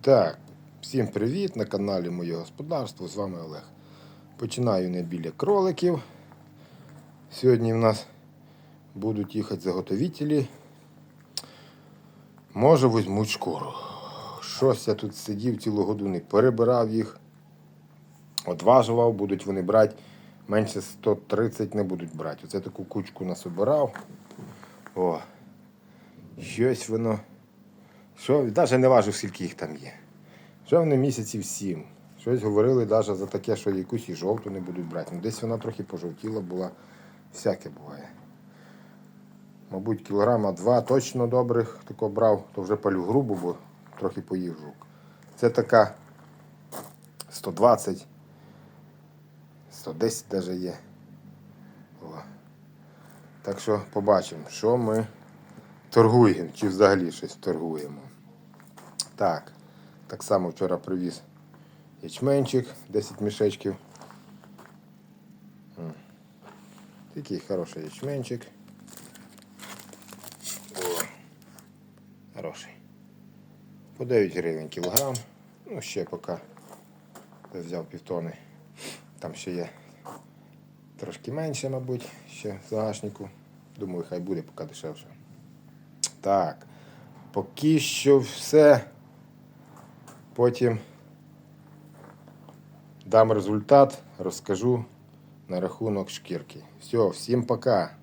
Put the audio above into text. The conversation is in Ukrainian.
Так, всім привіт на каналі Моє Господарство. З вами Олег. Починаю не біля кроликів. Сьогодні в нас будуть їхати заготовителі. Може візьмуть шкуру. Щось я тут сидів цілу годину, перебирав їх, одважував, будуть вони брати. Менше 130 не будуть брати. Оце таку кучку насобирав. О, щось воно. Що, навіть не важу, скільки їх там є. Вже вони місяців сім. Щось говорили навіть за таке, що якусь і жовту не будуть брати. Ну, десь вона трохи пожовтіла була. Всяке буває. Мабуть, кілограма два точно добрих тако брав, то вже палю грубу, бо трохи поїв жук. Це така 120, 110 навіть є. О. Так що побачимо, що ми торгуємо, чи взагалі щось торгуємо. Так, так само вчора привіз ячменчик, 10 мішечків. Такий хороший ячменчик. О, хороший. По 9 гривень кілограм. Ну, ще поки взяв півтони. Там ще є трошки менше, мабуть, ще в загашнику. Думаю, хай буде поки дешевше. Так. Поки що все. Потім дам результат, розкажу на рахунок шкірки. Все, всім пока.